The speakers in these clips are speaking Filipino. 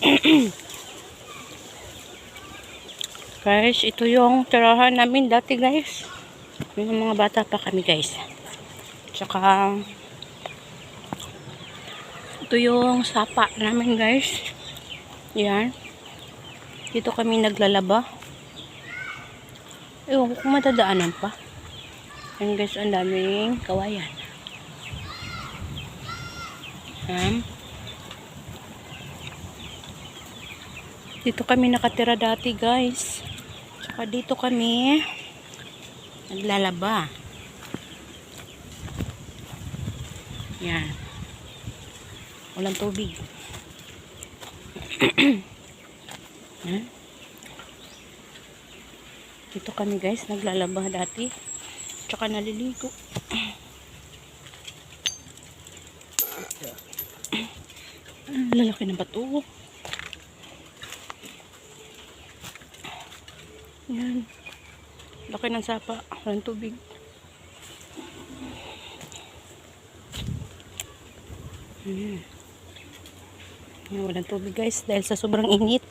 guys, ito yung tirahan namin dati guys. Yung mga bata pa kami guys. Tsaka ito yung sapa namin guys. Yan. Dito kami naglalaba. Ewan ko kung matadaanan pa. Yan guys, ang daming kawayan. Yan. Dito kami nakatira dati guys. Tsaka dito kami naglalaba. Yan. Walang tubig. Yan. Dito kami guys naglalaba dati. Tsaka naliligo. Lalaki ng bato. Yan. Laki ng sapa. Walang tubig. Hmm. Yan, walang tubig guys. Dahil sa sobrang init,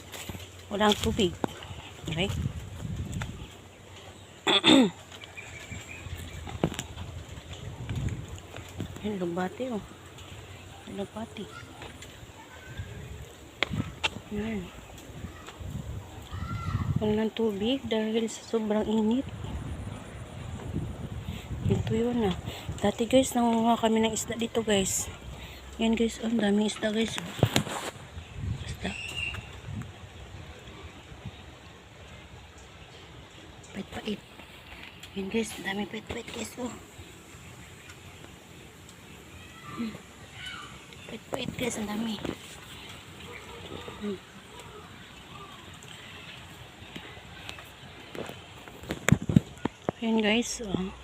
walang tubig. Okay? Yan, lugbati oh. Lugbati. Yan. Walang tubig dahil sa sobrang init. Ito yun ah. Dati guys, nangunga kami ng isda dito guys. Yan guys, oh, ang daming isda guys. Isda. Pait-pait. Yan guys, ang daming pait-pait guys. Oh. Hmm. Pait-pait guys, ang dami. Hmm. Yan guys, oh.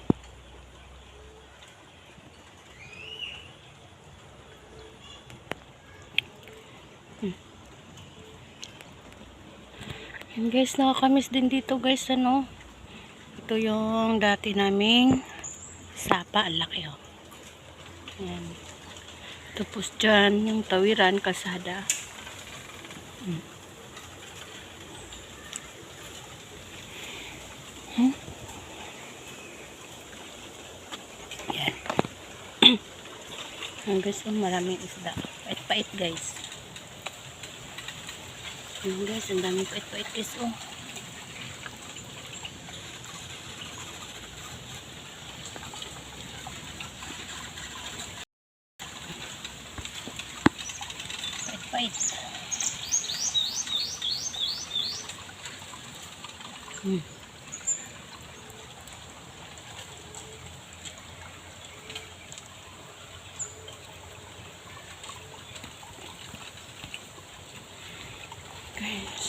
Yan guys, nakakamiss din dito guys, ano. Ito yung dati naming sapa, ang laki oh. Yan. Tapos dyan, yung tawiran, kasada. Hmm. Hmm? Yan guys, oh, maraming isda. Pait-pait guys. Yan guys, ang daming pait-pait guys, oh. Pait-pait. Hmm. 哎。